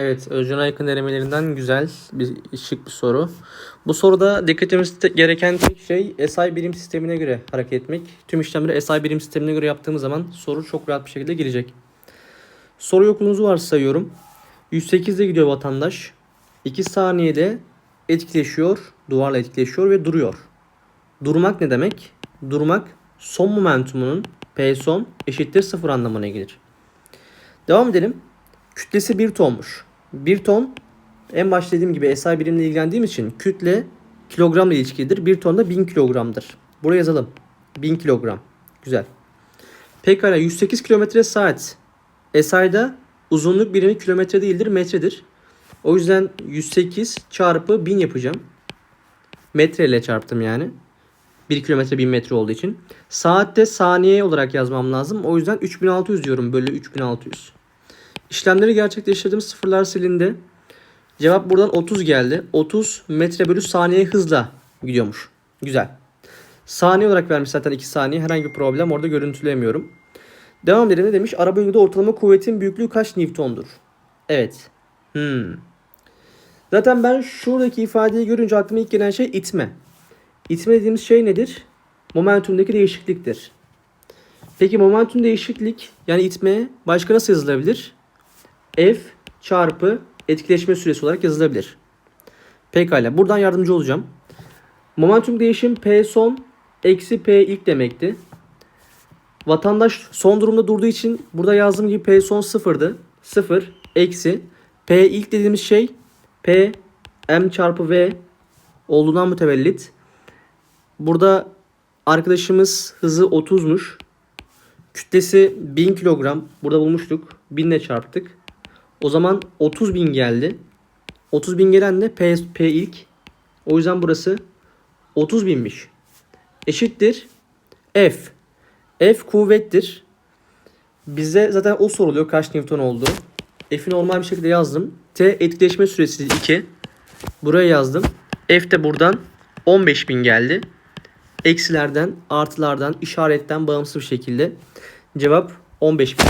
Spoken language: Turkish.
Evet, Özcan Aykın denemelerinden güzel bir şık bir soru. Bu soruda dikkat etmemiz te- gereken tek şey SI birim sistemine göre hareket etmek. Tüm işlemleri SI birim sistemine göre yaptığımız zaman soru çok rahat bir şekilde gelecek. Soru okulunuzu varsayıyorum. 108'de gidiyor vatandaş. 2 saniyede etkileşiyor, duvarla etkileşiyor ve duruyor. Durmak ne demek? Durmak son momentumunun P son eşittir 0 anlamına gelir. Devam edelim. Kütlesi 1 tonmuş. 1 ton en başta dediğim gibi SI birimle ilgilendiğim için kütle kilogramla ilişkilidir. 1 ton da 1000 kilogramdır. Buraya yazalım. 1000 kilogram. Güzel. Pekala 108 kilometre saat. SI'da uzunluk birimi kilometre değildir metredir. O yüzden 108 çarpı 1000 yapacağım. Metre ile çarptım yani. 1 kilometre 1000 metre olduğu için. Saatte saniye olarak yazmam lazım. O yüzden 3600 diyorum bölü 3600. İşlemleri gerçekleştirdim. Sıfırlar silindi. Cevap buradan 30 geldi. 30 metre bölü saniye hızla gidiyormuş. Güzel. Saniye olarak vermiş zaten 2 saniye. Herhangi bir problem orada görüntüleyemiyorum. Devam edelim ne demiş? Araba yolunda ortalama kuvvetin büyüklüğü kaç Newton'dur? Evet. Hmm. Zaten ben şuradaki ifadeyi görünce aklıma ilk gelen şey itme. İtme dediğimiz şey nedir? Momentumdaki değişikliktir. Peki momentum değişiklik yani itme başka nasıl yazılabilir? F çarpı etkileşme süresi olarak yazılabilir. Pekala buradan yardımcı olacağım. Momentum değişim P son eksi P ilk demekti. Vatandaş son durumda durduğu için burada yazdığım gibi P son sıfırdı. Sıfır eksi P ilk dediğimiz şey P M çarpı V olduğundan mütevellit. Burada arkadaşımız hızı 30'muş. Kütlesi 1000 kilogram. Burada bulmuştuk. 1000 ile çarptık. O zaman 30 bin geldi. 30 bin gelen de P, P ilk. O yüzden burası 30 binmiş. Eşittir. F. F kuvvettir. Bize zaten o soruluyor kaç Newton oldu. F'i normal bir şekilde yazdım. T etkileşme süresi 2. Buraya yazdım. F de buradan 15 bin geldi. Eksilerden, artılardan, işaretten bağımsız bir şekilde cevap 15 bin.